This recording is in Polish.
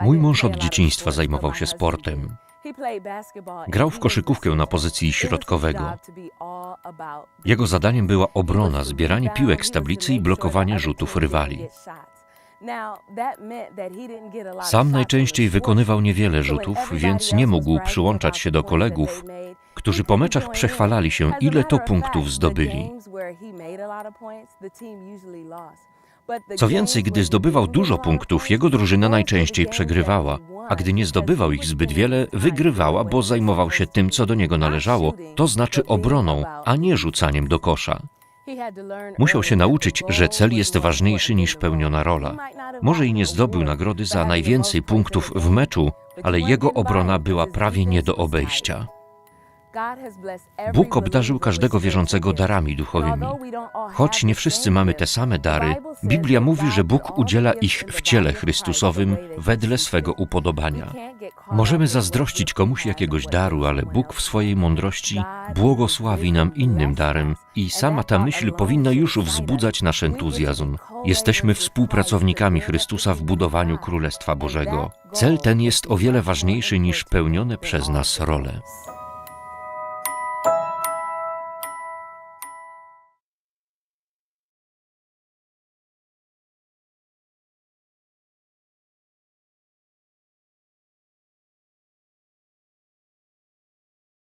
Mój mąż od dzieciństwa zajmował się sportem. Grał w koszykówkę na pozycji środkowego. Jego zadaniem była obrona, zbieranie piłek z tablicy i blokowanie rzutów rywali. Sam najczęściej wykonywał niewiele rzutów, więc nie mógł przyłączać się do kolegów, którzy po meczach przechwalali się, ile to punktów zdobyli. Co więcej, gdy zdobywał dużo punktów, jego drużyna najczęściej przegrywała, a gdy nie zdobywał ich zbyt wiele, wygrywała, bo zajmował się tym, co do niego należało, to znaczy obroną, a nie rzucaniem do kosza. Musiał się nauczyć, że cel jest ważniejszy niż pełniona rola. Może i nie zdobył nagrody za najwięcej punktów w meczu, ale jego obrona była prawie nie do obejścia. Bóg obdarzył każdego wierzącego darami duchowymi. Choć nie wszyscy mamy te same dary, Biblia mówi, że Bóg udziela ich w ciele Chrystusowym wedle swego upodobania. Możemy zazdrościć komuś jakiegoś daru, ale Bóg w swojej mądrości błogosławi nam innym darem i sama ta myśl powinna już wzbudzać nasz entuzjazm. Jesteśmy współpracownikami Chrystusa w budowaniu Królestwa Bożego. Cel ten jest o wiele ważniejszy niż pełnione przez nas role.